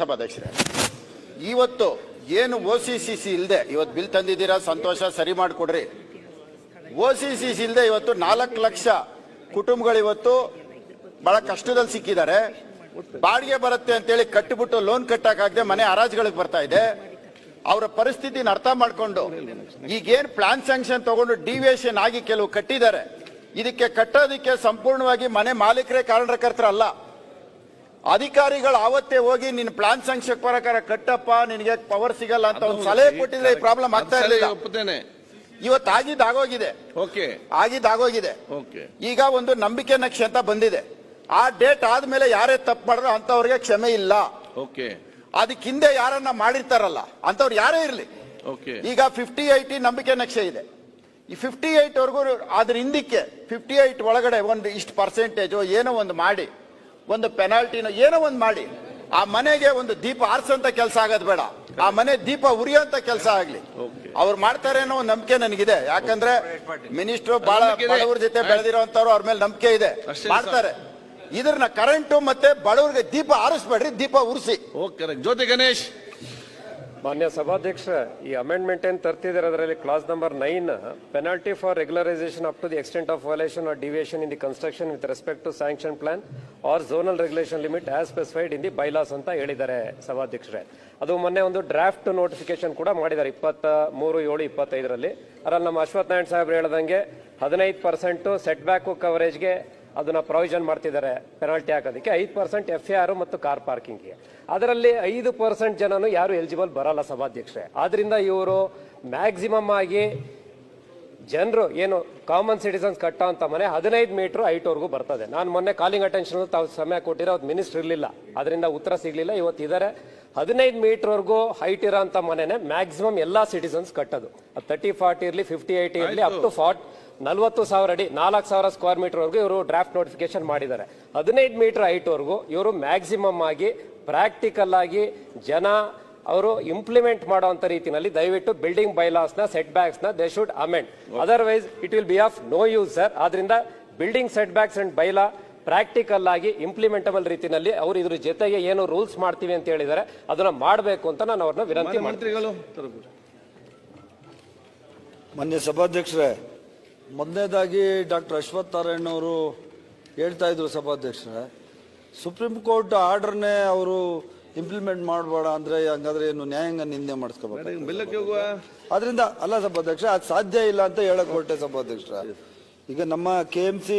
ಸಭಾಧ್ಯಕ್ಷರೇ, ಇವತ್ತು ಏನು ಓ ಸಿ ಸಿ ಸಿ ಇಲ್ಲದೆ ಇವತ್ತು ಬಿಲ್ ತಂದಿದ್ದೀರಾ? ಸಂತೋಷ, ಸರಿ ಮಾಡಿಕೊಡ್ರಿ. ಓ ಸಿ ಸಿ ಸಿ ಇಲ್ಲದೆ ಇವತ್ತು ನಾಲ್ಕು ಲಕ್ಷ ಕುಟುಂಬಗಳು ಇವತ್ತು ಬಹಳ ಕಷ್ಟದಲ್ಲಿ ಸಿಕ್ಕಿದ್ದಾರೆ. ಬಾಡಿಗೆ ಬರುತ್ತೆ ಅಂತೇಳಿ ಕಟ್ಟಿಬಿಟ್ಟು ಲೋನ್ ಕಟ್ಟಕ್ಕಾಗದೆ ಮನೆ ಹರಾಜುಗಳಿಗೆ ಬರ್ತಾ ಇದೆ. ಅವರ ಪರಿಸ್ಥಿತಿನ ಅರ್ಥ ಮಾಡಿಕೊಂಡು ಈಗೇನು ಪ್ಲಾನ್ ಸ್ಯಾಂಕ್ಷನ್ ತಗೊಂಡು ಡಿವಿಯೇಷನ್ ಆಗಿ ಕೆಲವು ಕಟ್ಟಿದ್ದಾರೆ. ಇದಕ್ಕೆ ಕಟ್ಟೋದಕ್ಕೆ ಸಂಪೂರ್ಣವಾಗಿ ಮನೆ ಮಾಲೀಕರೇ ಕಾರಣಕರ್ತರಲ್ಲ ಅಧಿಕಾರಿಗಳು ಆವತ್ತೇ ಹೋಗಿ ನಿನ್ ಪ್ಲಾನ್ ಸಂಕ್ಷಕ್ ಪ್ರಕಾರ ಕಟ್ಟಪ್ಪ ನಿನಗೆ ಪವರ್ ಸಿಗಲ್ಲ ಅಂತ ಒಂದು ಸಲಹೆ ಕೊಟ್ಟಿದ್ರೆ ಈ ಪ್ರಾಬ್ಲಮ್ ಆಗ್ತಾ ಇರಲಿಲ್ಲ. ಒಪ್ಪುತ್ತೇನೆ. ಇವತ್ತು ಆಗಿದ್ದು ಆಗೋಗಿದೆ. ಓಕೆ. ಆಗಿದ್ದಾಗೋಗಿದೆ ಓಕೆ. ಈಗ ಒಂದು ನಂಬಿಕೆ ನಕ್ಷೆ ಅಂತ ಬಂದಿದೆ. ಆ ಡೇಟ್ ಆದ್ಮೇಲೆ ಯಾರೇ ತಪ್ಪು ಮಾಡಿದ್ರು ಅಂತವ್ರಿಗೆ ಕ್ಷಮೆ ಇಲ್ಲ. ಓಕೆ. ಅದಕ್ಕೆ ಹಿಂದೆ ಯಾರನ್ನ ಮಾಡಿರ್ತಾರಲ್ಲ ಅಂತವ್ರು ಯಾರೇ ಇರಲಿ. ಓಕೆ. ಈಗ ಫಿಫ್ಟಿ ಏಯ್ಟಿ ನಂಬಿಕೆ ನಕ್ಷೆ ಇದೆ. ಈ ಫಿಫ್ಟಿ ಏಟ್ ವರ್ಗು ಅದ್ರ ಹಿಂದಕ್ಕೆ ಫಿಫ್ಟಿ ಏಟ್ ಒಳಗಡೆ ಒಂದು ಇಷ್ಟು ಪರ್ಸೆಂಟೇಜು ಏನೋ ಒಂದು ಮಾಡಿ. ಒಂದು ಪೆನಾಲ್ಟಿನ ಏನೋ ಒಂದು ಮಾಡಿ. ಆ ಮನೆಗೆ ಒಂದು ದೀಪ ಆರಿಸಂತ ಕೆಲಸ ಆಗೋದು ಬೇಡ. ಆ ಮನೆ ದೀಪ ಉರಿಯೋಂತ ಕೆಲಸ ಆಗ್ಲಿ. ಅವ್ರು ಮಾಡ್ತಾರೆ ಅನ್ನೋ ಒಂದು ನಂಬಿಕೆ ನನಗಿದೆ. ಯಾಕಂದ್ರೆ ಮಿನಿಸ್ಟ್ರು ಬಹಳ ಬಡವ್ರ ಜೊತೆ ಬೆಳೆದಿರೋಂಥವ್ರು ಅವ್ರ ಮೇಲೆ ನಂಬಿಕೆ ಇದೆ. ಮಾಡ್ತಾರೆ. ಇದ್ರನ್ನ ಕರೆಂಟು ಮತ್ತೆ ಬಡವರಿಗೆ ದೀಪ ಆರಿಸ್ಬೇಡ್ರಿ ದೀಪ ಉರಿಸಿ. ಓಕೆ ಜ್ಯೋತಿ ಗಣೇಶ್. ಮಾನ್ಯ ಸಭಾಧ್ಯಕ್ಷ, ಈ ಅಮೆಂಡ್ಮೆಂಟ್ ಏನು ತರ್ತಿದ್ದಾರೆ ಅದರಲ್ಲಿ clause number nine penalty for regularisation up to the extent of violation or deviation in the construction with respect to sanction plan or zonal regulation limit as specified in the bylaws ಅಂತ ಹೇಳಿದ್ದಾರೆ ಸಭಾಧ್ಯಕ್ಷರೇ. ಅದು ಮೊನ್ನೆ ಒಂದು draft notification ಕೂಡ ಮಾಡಿದ್ದಾರೆ ಇಪ್ಪತ್ತ ಮೂರು ಏಳು, ಇಪ್ಪತ್ತೈದರಲ್ಲಿ. ಅದರಲ್ಲಿ ನಮ್ಮ ಅಶ್ವಥ್ ನಾರಾಯಣ್ ಸಾಹೇಬ್ರು ಹೇಳ್ದಂಗೆ ಹದಿನೈದು ಪರ್ಸೆಂಟು ಸೆಟ್ ಬ್ಯಾಕು ಕವರೇಜ್ಗೆ ಅದನ್ನ ಪ್ರಾವಿಷನ್ ಮಾಡ್ತಿದ್ದಾರೆ ಪೆನಾಲ್ಟಿ ಹಾಕೋದಕ್ಕೆ. ಐದು ಪರ್ಸೆಂಟ್ ಎಫ್ ಆರ್ ಮತ್ತು ಕಾರ್ ಪಾರ್ಕಿಂಗ್ಗೆ. ಅದರಲ್ಲಿ ಐದು ಪರ್ಸೆಂಟ್ ಜನನು ಯಾರು ಎಲಿಜಿಬಲ್ ಬರಲ್ಲ ಸಭಾಧ್ಯಕ್ಷರೇ. ಆದ್ರಿಂದ ಇವರು ಮ್ಯಾಕ್ಸಿಮಮ್ ಆಗಿ ಜನರು ಏನು ಕಾಮನ್ ಸಿಟಿಸನ್ಸ್ ಕಟ್ಟೋ ಅಂತ ಮನೆ ಹದಿನೈದು ಮೀಟರ್ ಹೈಟ್ವರೆಗೂ ಬರ್ತದೆ. ನಾನು ಮೊನ್ನೆ ಕಾಲಿಂಗ್ ಅಟೆನ್ಷನ್ ತಾವು ಸಮಯ ಕೊಟ್ಟಿರೋ ಅವ್ರು ಮಿನಿಸ್ಟರ್ ಇರಲಿಲ್ಲ. ಅದರಿಂದ ಉತ್ತರ ಸಿಗಲಿಲ್ಲ. ಇವತ್ತು ಇದ್ದಾರೆ ಹದಿನೈದು ಮೀಟರ್ವರೆಗೂ ಹೈಟ್ ಇರೋ ಅಂತ ಮನೆನೇ ಮ್ಯಾಕ್ಸಿಮಮ್ ಎಲ್ಲಾ ಸಿಟಿಸನ್ಸ್ ಕಟ್ಟೋದು. ತರ್ಟಿ ಫಾರ್ಟಿ ಇರಲಿ ಫಿಫ್ಟಿ ಏಯ್ಟಿ ಇರಲಿ ಅಪ್ ಟು ಫಾರ್ಟ್ ನಲ್ವತ್ತು ಸಾವಿರ ಅಡಿ ನಾಲ್ಕು ಸಾವಿರ ಸ್ಕ್ವೇರ್ ಮೀಟರ್ ವರೆಗೂ ಇವರು ಡ್ರಾಫ್ಟ್ ನೋಟಿಫಿಕೇಶನ್ ಮಾಡಿದ್ದಾರೆ. ಹದಿನೈದು ಮೀಟರ್ ಹೈಟ್ ವರೆಗೂ ಇವರು ಮ್ಯಾಕ್ಸಿಮಮ್ ಆಗಿ ಪ್ರಾಕ್ಟಿಕಲ್ ಆಗಿ ಜನ ಅವರು ಇಂಪ್ಲಿಮೆಂಟ್ ಮಾಡುವಂತ ರೀತಿಯಲ್ಲಿ ದಯವಿಟ್ಟು ಬಿಲ್ಡಿಂಗ್ ಬೈಲಾಸ್ನ set ಬ್ಯಾಕ್ಸ್ನ they should amend otherwise it will be of no use sir ಆದ್ರಿಂದ building setbacks and bylaw practical ಆಗಿ ಇಂಪ್ಲಿಮೆಂಟಬಲ್ ರೀತಿಯಲ್ಲಿ ಅವರು ಇದ್ರ ಜೊತೆಗೆ ಏನು ರೂಲ್ಸ್ ಮಾಡ್ತೀವಿ ಅಂತ ಹೇಳಿದ್ದಾರೆ ಅದನ್ನ ಮಾಡಬೇಕು ಅಂತ ನಾನು ಅವ್ರನ್ನ ವಿನಂತಿ ಮಾಡ್ತೀನಿ. ಮಾನ್ಯ ಸಭಾಧ್ಯಕ್ಷರೇ ಮೊದಲನೇದಾಗಿ ಡಾಕ್ಟರ್ ಅಶ್ವಥ್ ನಾರಾಯಣ್ ಅವರು ಹೇಳ್ತಾ ಇದ್ರು ಸಭಾಧ್ಯಕ್ಷರೇ ಸುಪ್ರೀಂ ಕೋರ್ಟ್ ಆರ್ಡರ್ನೇ ಅವರು ಇಂಪ್ಲಿಮೆಂಟ್ ಮಾಡಬೇಡ ಅಂದ್ರೆ ಹಂಗಾದ್ರೆ ಏನು ನ್ಯಾಯಾಂಗ ನಿಂದೆ ಮಾಡಿಸ್ಕೋಬೇಕು ಅದರಿಂದ ಅಲ್ಲ ಸಭಾಧ್ಯಕ್ಷ ಅದು ಸಾಧ್ಯ ಇಲ್ಲ ಅಂತ ಹೇಳಕ್ ಹೊರಟೆ ಸಭಾಧ್ಯಕ್ಷ ಈಗ ನಮ್ಮ ಕೆ ಎಂ ಸಿ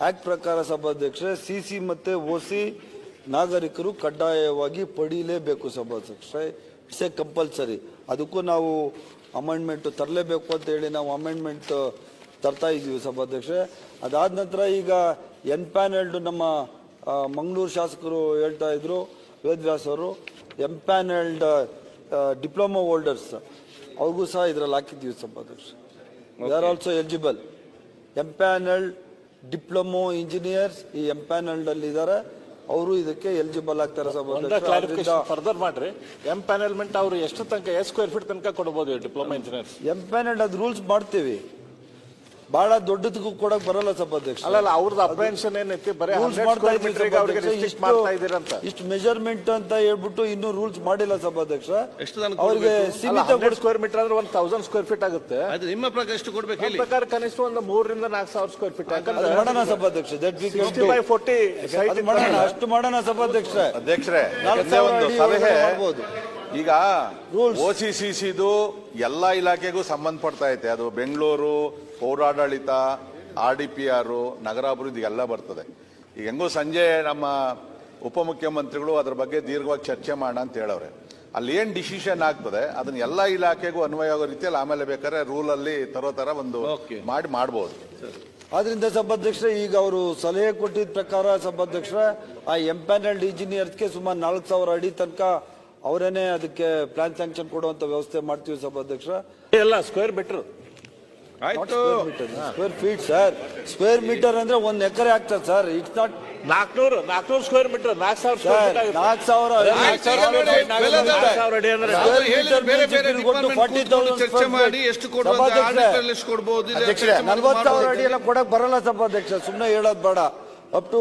ಆಕ್ಟ್ ಪ್ರಕಾರ ಸಭಾಧ್ಯಕ್ಷರೇ ಸಿ ಸಿ ಮತ್ತೆ ಓ ಸಿ ನಾಗರಿಕರು ಕಡ್ಡಾಯವಾಗಿ ಪಡೀಲೇಬೇಕು ಸಭಾಧ್ಯಕ್ಷರೇ. ಇಟ್ಸ್ ಎ ಕಂಪಲ್ಸರಿ ಅದಕ್ಕೂ ನಾವು ಅಮೆಂಡ್ಮೆಂಟ್ ತರಲೇಬೇಕು ಅಂತ ಹೇಳಿ ನಾವು ಅಮೆಂಡ್ಮೆಂಟ್ ತರ್ತಾ ಇದ್ದೀವಿ ಸಭಾಧ್ಯಕ್ಷರೇ. ಅದಾದ ನಂತರ ಈಗ ಎನ್ ಪ್ಯಾನೆಲ್ಡು ನಮ್ಮ ಮಂಗಳೂರು ಶಾಸಕರು ಹೇಳ್ತಾ ಇದ್ರು ವೇದವ್ಯಾಸ್ ಅವರು ಎಂಪ್ಯಾನೆಲ್ಡ್ ಡಿಪ್ಲೊಮಾ ಹೋಲ್ಡರ್ಸ್ ಅವ್ರಿಗೂ ಸಹ ಇದ್ರಲ್ಲಿ ಹಾಕಿದ್ದೀವಿ ಸಭಾಧ್ಯಕ್ಷ they are also eligible empanelled diploma engineers ಈ ಎಂಪ್ಯಾನೆಲ್ಡ್ ಅಲ್ಲಿ ಇದ್ದಾರೆ. ಅವರು ಇದಕ್ಕೆ ಎಲಿಜಿಬಲ್ ಆಗ್ತಾರೆ ಸಭಾಧ್ಯಕ್ಷ ಫರ್ದರ್ ಮಾಡ್ರಿ. ಎಂ ಪ್ಯಾನೆಲ್ಮೆಂಟ್ ಅವರು ಎಷ್ಟು ತನಕ ಎಷ್ಟು ಸ್ಕ್ವೇರ್ ಫೀಟ್ ತನಕ ಕೊಡಬಹುದು ಡಿಪ್ಲೊಮಾ ಇಂಜಿನಿಯರ್ಸ್. ಎಂಪ್ಯಾನೆಲ್ಡ್ ಅದು ರೂಲ್ಸ್ ಮಾಡ್ತೀವಿ. ಬಹಳ ದೊಡ್ಡದಕ್ಕೂ ಕೂಡ ಬರಲ್ಲ ಸಭಾಧ್ಯಕ್ಷ ಅಲ್ಲಲ್ಲ ಅವ್ರದ್ದು ಅಪ್ರೆನ್ಷನ್ ಏನೈತಿ? ಬರೀ ಇಷ್ಟು ಮೆಜರ್ಮೆಂಟ್ ಅಂತ ಹೇಳ್ಬಿಟ್ಟು ಇನ್ನೂ ರೂಲ್ಸ್ ಮಾಡಿಲ್ಲ ಸಭಾಧ್ಯಕ್ಷ. ಅವ್ರಿಗೆ ಸೀಮಿತ ಸ್ಕ್ವೇರ್ ಮೀಟರ್ ಅಂದ್ರೆ ಒಂದ್ ತೌಸಂಡ್ ಸ್ಕ್ವೇರ್ ಫೀಟ್ ಆಗುತ್ತೆ. ಅದು ನಿಮ್ಮ ಪ್ರಕಾರ ಎಷ್ಟು ಕೊಡ್ಬೇಕು ಹೇಳಿ? ಪ್ರಕಾರ ಕನಿಷ್ಠ ಒಂದು ಮೂರರಿಂದ ನಾಲ್ಕು ಸಾವಿರ ಸ್ಕ್ವೇರ್ ಫೀಟ್ ಯಾಕಂದ್ರೆ ಮಾಡೋಣ ಸಭಾಧ್ಯಕ್ಷ that we sixty by forty ಮಾಡೋಣ ಅಷ್ಟು ಮಾಡೋಣ ಸಭಾಧ್ಯಕ್ಷ. ಅಧ್ಯಕ್ಷರೇ ನಾಲ್ಕು ಒಂದು ಸಲಹೆ ಮಾಡ್ಬೋದು. ಈಗ. ಓ ಸಿ ಸಿ ಸಿದು ಎಲ್ಲ ಇಲಾಖೆಗೂ ಸಂಬಂಧಪಡ್ತಾ ಐತೆ. ಅದು ಬೆಂಗಳೂರು ಪೌರಾಡಳಿತ ಆರ್ ಡಿ ಪಿ ಆರ್ ನಗರಾಭಿವೃದ್ಧಿ ಎಲ್ಲ ಬರ್ತದೆ. ಈಗ ಹೆಂಗೋ ಸಂಜೆ ನಮ್ಮ ಉಪಮುಖ್ಯಮಂತ್ರಿಗಳು ಅದ್ರ ಬಗ್ಗೆ ದೀರ್ಘವಾಗಿ ಚರ್ಚೆ ಮಾಡೋಣ ಅಂತ ಹೇಳವ್ರೆ. ಅಲ್ಲಿ ಏನ್ ಡಿಸಿಷನ್ ಆಗ್ತದೆ ಅದನ್ನ ಎಲ್ಲ ಇಲಾಖೆಗೂ ಅನ್ವಯ ಆಗೋ ರೀತಿಯಲ್ಲಿ ಆಮೇಲೆ ಬೇಕಾದ್ರೆ ರೂಲ್ ಅಲ್ಲಿ ತರೋ ತರ ಒಂದು ಮಾಡಿ ಮಾಡ್ಬೋದು. ಆದ್ರಿಂದ ಸಭಾಧ್ಯಕ್ಷ ಈಗ ಅವರು ಸಲಹೆ ಕೊಟ್ಟಿದ್ದ ಪ್ರಕಾರ ಸಭಾಧ್ಯಕ್ಷ ಆ ಎಂಪ್ಯಾನಲ್ಡ್ ಇಂಜಿನಿಯರ್ಸ್ಗೆ ಸುಮಾರು ನಾಲ್ಕು ಸಾವಿರ ಅಡಿ ತನಕ ಅವರೇನೆ ಅದಕ್ಕೆ ಪ್ಲಾನ್ ಸ್ಯಾಂಕ್ಷನ್ ಕೊಡುವಂತ ವ್ಯವಸ್ಥೆ ಮಾಡ್ತೀವಿ ಸಭಾಧ್ಯಕ್ಷ ಎಲ್ಲ ಸ್ಕ್ವೇರ್ ಮೀಟರ್ ಆಯ್ತು. Square feet sir square metre ಅಂದ್ರೆ ಒಂದ್ ಎಕರೆ ಆಗ್ತದೆ ಸರ್ ಇಟ್ಸ್ ನಾಟ್ ನಾಲ್ಕನೂರು ನಾಲ್ಕನೂರು ಸ್ಕ್ವೇರ್ ಮೀಟರ್ ನಾಲ್ಕು ಸಾವಿರ ಸ್ಕ್ವೇರ್ ಸರ್ ಫೀಟ್ ಆಗುತ್ತೆ. ನಾಲ್ಕು ಸಾವಿರ ನಾಲ್ಕು ಸಾವಿರ ಅಡಿ ಅಂದ್ರೆ ಬೇರೆ ಬೇರೆ to 40,000 ಕೂತ್ಕೊಂಡು ಚರ್ಚೆ ಮಾಡಿ ಎಷ್ಟು ಕೊಡ್ಬೋದು ಇಲ್ಲ ಅಧ್ಯಕ್ಷರೇ ಚರ್ಚೆ ಮಾಡಿ ನಲ್ವತ್ತು ಸಾವಿರ ಅಡಿ ಎಲ್ಲ ಕೊಡಕ್ ಬರಲ್ಲ ಸಭಾಧ್ಯಕ್ಷ ಸುಮ್ಮನೆ ಹೇಳೋದ್ ಬೇಡ. Up to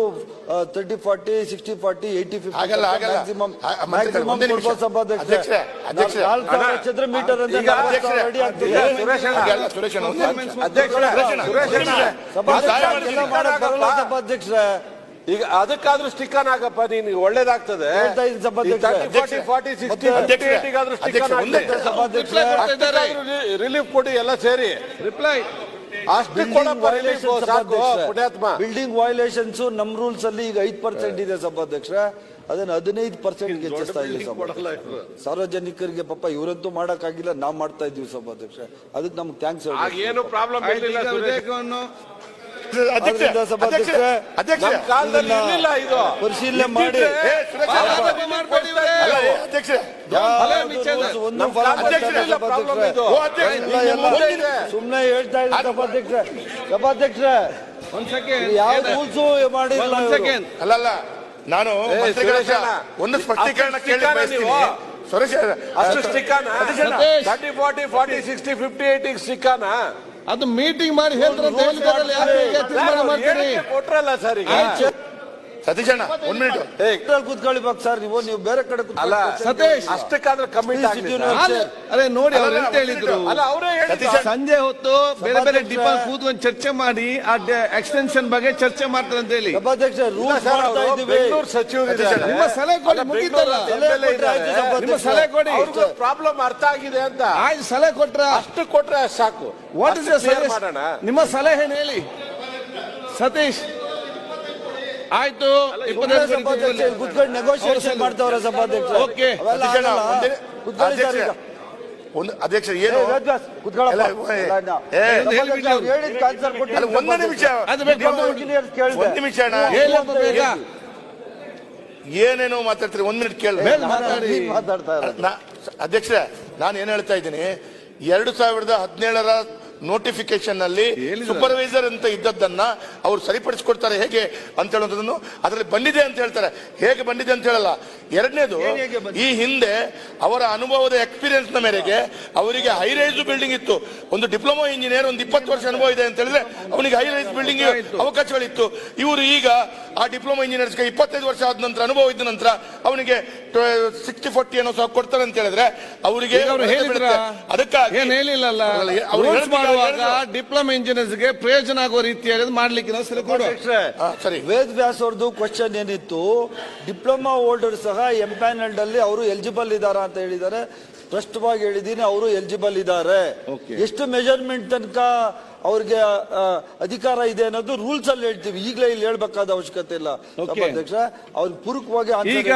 thirty forty sixty forty eighty fifty ಆಗಲ್ಲ, ಆಗಲ್ಲ. ಮ್ಯಾಕ್ಸಿಮಮ್ ಆ, ಮಂತ್ರಿಗಳೇ, ಒಂದೇ ನಿಮಿಷ. ಅಧ್ಯಕ್ಷರೇ, ಅಧ್ಯಕ್ಷರೇ. ನಾಲ್ಕು ಚದರ ಮೀಟರ್ ಅಂತ ಈಗ ನಾಲ್ಕು ಸಾವಿರ ಅಧ್ಯಕ್ಷರೇ, ಅಡಿ ಆಗ್ತದೆ ಈಗ ಸುರೇಶ್ ಅಣ್ಣ, ಹಾಗೆಲ್ಲ ಸುರೇಶ್ ಅಣ್ಣ, ಒಂದು ನಿಮಿಷ. ಸುರೇಶ್ ಅಣ್ಣ, ಸುರೇಶ್ ಅಣ್ಣ. ಸಭಾಧ್ಯಕ್ಷ ಎಲ್ಲ ಮಾಡಕ್ ಬರಲ್ಲ ಸಭಾಧ್ಯಕ್ಷರೇ ಈಗ ಅದಕ್ಕಾದ್ರೂ ಸ್ಟಿಕ್ಕನ್ ಆಗಪ್ಪ ನೀನು ಒಳ್ಳೇದಾಗ್ತದೆ ಹೇಳ್ತಾ ಇದ್ದೀನಿ ಸಭಾಧ್ಯಕ್ಷರೇ. ಫಾರ್ಟಿ ಫಾರ್ಟಿ ಸಿಕ್ಸ್ಟಿ ಅಧ್ಯಕ್ಷರೇ, ಏಟಿಗಾದ್ರೂ ಅಧ್ಯಕ್ಷರೇ, ಒಂದೇ ಆಗಲಿ ಸಭಾಧ್ಯಕ್ಷರೇ ರಿಲೀಫ್ ಕೊಡಿ ಎಲ್ಲ ಸೇರಿ ರಿಪ್ಲೈ ಬಿಲ್ಡಿಂಗ್ ವೈಲೇಷನ್ಸ್ ನಮ್ ರೂಲ್ಸ್ ಅಲ್ಲಿ ಈಗ ಐದ್ ಪರ್ಸೆಂಟ್ ಇದೆ ಸಭಾಧ್ಯಕ್ಷ. ಅದನ್ನ ಹದಿನೈದು ಪರ್ಸೆಂಟ್ ಹೆಚ್ಚಿಸ್ತಾ ಇದೆ ಸಾರ್ವಜನಿಕರಿಗೆ ಪಾಪ ಇವರಂತೂ ಮಾಡಕ್ಕಾಗಿಲ್ಲ ನಾವ್ ಮಾಡ್ತಾ ಇದೀವಿ ಸಭಾಧ್ಯಕ್ಷ. ಅದಕ್ಕೆ ನಮ್ಗೆ ಥ್ಯಾಂಕ್ಸ್ ಏನು ಪ್ರಾಬ್ಲಮ್ ಇರಲಿಲ್ಲ ಸುರೇಶ್. ವಿಧೇಯಕವನ್ನು ಸಭಾಧ್ಯಕ್ಷರೇ, ಅಧ್ಯಕ್ಷರೇ, ಅಧ್ಯಕ್ಷರೇ. ನಮ್ಮ ಕಾಲದಲ್ಲಿ ಇರ್ಲಿಲ್ಲ ಇದು. ಪರಿಶೀಲನೆ ಮಾಡಿ. ಒಂದು ಸಭಾಧ್ಯಕ್ಷರೇ. ಸುಮ್ನೆ ಹೇಳ್ತಾ ಇದ್ದಾರೆ ಸಭಾಧ್ಯಕ್ಷ ಸಭಾಧ್ಯಕ್ಷ ಒಂದ್ ಸೆಕೆಂಡ್ ಯಾವ ರೂಲ್ಸು ಮಾಡಿಲ್ಲ ಒಂದ್ ಇವ್ರು. ಸೆಕೆಂಡ್ ಅಲ್ಲ ಅಲ್ಲ ನಾನು ಮಂತ್ರಿಗಳ ಒಂದು ಸ್ಪಷ್ಟೀಕರಣ ಅಷ್ಟು ಕೇಳಿ ಬಯಸ್ತೀನಿ? ಸುರೇಶ್ ಅಷ್ಟು ಸ್ಟಿಕ್ಕನ. Thirty forty forty sixty fifty ಸ್ಟಿಕ್ಕನ? ಅದು ಮೀಟಿಂಗ್ ಮಾಡಿ ಹೇಳ್ತಾರೆ ಹೇಳಿದಾರಲ್ಲ ಯಾಕೆ ಹೀಗೆ ತೀರ್ಮಾನ ಮಾಡ್ತೀರಿ? ಕೊಟ್ರಲ್ಲ ಸರ್ ಈಗ. ಸತೀಶ್ ಅಣ್ಣ ಒಂದ್ ಮಿನಿಟ್ ಕೂತ್ಕೊಳ್ಳಿ ಬಾಕ್ ಸರ್ ನೀವು ನೀವು ಬೇರೆ ಕಡೆ ಅಲ್ಲ ಸತೀಶ್. ಅಷ್ಟಕ್ಕಾದ್ರೆ ಕಮಿಟಿ ಅದೇ ನೋಡಿ ಅವ್ರು ಎಂತ ಹೇಳಿದ್ರು. ಅಲ್ಲ ಅವರೇ. ಸಂಜೆ ಹೊತ್ತು ಬೇರೆ ಬೇರೆ. ಡಿಪಾರ್ಟ್ ಕೂತ್ಕೊಂಡು ಚರ್ಚೆ ಮಾಡಿ ಆ ಎಕ್ಸ್ಟೆನ್ಷನ್ ಬಗ್ಗೆ ಚರ್ಚೆ ಮಾಡ್ತಾರೆ ಅಂತ ಹೇಳಿ. ಸಭಾಧ್ಯಕ್ಷ ರೂಲ್ಸ್ ಮಾಡ್ತಾ ಸಚಿವರಿದ್ದಾರೆ ನಿಮ್ಮ ಸಲಹೆ ಕೊಡಿ ಮುಗಿತಲ್ಲ. ನಿಮ್ಮ ಸಲಹೆ ಕೊಡಿ. ಅವ್ರಿಗೂ ಪ್ರಾಬ್ಲಮ್ ಅರ್ಥ ಆಗಿದೆ ಅಂತ. ಆಯ್ತು ಸಲಹೆ ಕೊಟ್ರೆ. ಅಷ್ಟು ಕೊಟ್ರೆ ಸಾಕು. ವಾಟ್ ಇಸ್ ನಿಮ್ಮ ಸಲಹೆ ಏನ್ ಹೇಳಿ? ಸತೀಶ್ ಆಯ್ತು. ಸಭಾಧ್ಯಕ್ಷ ನೆಗೋಷಿಯೇಷನ್ ಮಾಡ್ತಾವ್ರೆ ಸಭಾಧ್ಯಕ್ಷ. ಒಂದೇ- ಒಂದು ಅಧ್ಯಕ್ಷ ಏನು? ಒಂದು ನಿಮಿಷ. ಒಂದು. ನಿಮಿಷ. ಏನೇನೋ ಮಾತಾಡ್ತೀರಿ ಒಂದ್ ಮಿನಿಟ್ ಕೇಳಿ ಅಧ್ಯಕ್ಷ ನಾನು ಏನ್ ಹೇಳ್ತಾ ಇದ್ದೀನಿ ಎರಡು ಸಾವಿರದ ಹದಿನೇಳರ ನೋಟಿಫಿಕೇಶನ್ನಲ್ಲಿ ಸೂಪರ್ವೈಸರ್ ಅಂತ ಇದ್ದದ್ದನ್ನ ಅವ್ರು ಸರಿಪಡಿಸ್ಕೊಡ್ತಾರೆ ಹೇಗೆ ಅಂತ ಹೇಳುವಂಥದ್ದನ್ನು ಅದರಲ್ಲಿ ಬಂದಿದೆ ಅಂತ ಹೇಳ್ತಾರೆ. ಹೇಗೆ ಬಂದಿದೆ ಅಂತ ಹೇಳಲ್ಲ. ಎರಡನೇದು ಈ ಹಿಂದೆ ಅವರ ಅನುಭವದ ಎಕ್ಸ್ಪೀರಿಯನ್ಸ್ನ ಮೇರೆಗೆ ಅವರಿಗೆ ಹೈ ರೈಸ್ ಬಿಲ್ಡಿಂಗ್ ಇತ್ತು. ಒಂದು ಡಿಪ್ಲೊಮಾ ಇಂಜಿನಿಯರ್ ಒಂದು ಇಪ್ಪತ್ತು ವರ್ಷ ಅನುಭವ ಇದೆ ಅಂತ ಹೇಳಿದ್ರೆ ಅವನಿಗೆ ಹೈ ರೈಸ್ ಬಿಲ್ಡಿಂಗ್ ಅವಕಾಶಗಳಿತ್ತು. ಇವರು ಈಗ ಆ ಡಿಪ್ಲೊಮಾ ಇಂಜಿನಿಯರ್ಸ್ಗೆ ಇಪ್ಪತ್ತೈದು ವರ್ಷ ಆದ ನಂತರ ಅನುಭವ ಇದ್ದ ನಂತರ ಅವನಿಗೆ ಸಿಕ್ಸ್ಟಿ ಫೋರ್ಟಿ ಅನ್ನೋ ಸಹ ಕೊಡ್ತಾರೆ ಅಂತ ಹೇಳಿದ್ರೆ ಅವರಿಗೆ ಈಗ ಅವ್ರು ಹೇಳಿದ್ರ? ಅದಕ್ಕಾಗಿ ಮಾಡುವಾಗ. ಡಿಪ್ಲೊಮಾ ಇಂಜಿನಿಯರ್ಸ್ಗೆ ಪ್ರಯೋಜನ ಆಗೋ ರೀತಿಯಾಗಿ ಮಾಡ್ಲಿಕ್ಕೆ ನಾವು ಸಲ ಕೊಡುವ ಸರಿ. ವೇದ್ ವ್ಯಾಸ್ ಅವ್ರದ್ದು ಕ್ವಶನ್ ಏನಿತ್ತು? ಡಿಪ್ಲೊಮಾ ಹೋಲ್ಡರ್ ಸಹ ಎಂಪ್ಯಾನಲ್ಡ್ ಅಲ್ಲಿ ಅವರು ಎಲಿಜಿಬಲ್ ಇದ್ದಾರ ಅಂತ ಹೇಳಿದ್ದಾರೆ. ಸ್ಪಷ್ಟವಾಗಿ ಹೇಳಿದೀನಿ ಅವರು ಎಲಿಜಿಬಲ್ ಇದ್ದಾರೆ. ಎಷ್ಟು ಮೆಜರ್ಮೆಂಟ್ ತನಕ ಅವ್ರಿಗೆ ಆ, ಅಧಿಕಾರ ಇದೆ ಅನ್ನೋದು ರೂಲ್ಸ್ ಅಲ್ಲಿ ಹೇಳ್ತೀವಿ. ಈಗಲೇ ಇಲ್ಲಿ ಹೇಳ್ಬೇಕಾದ ಅವಶ್ಯಕತೆ ಇಲ್ಲ. ಅಧ್ಯಕ್ಷ ಅವ್ರಿಗೆ ಪೂರಕವಾಗಿ ಈಗ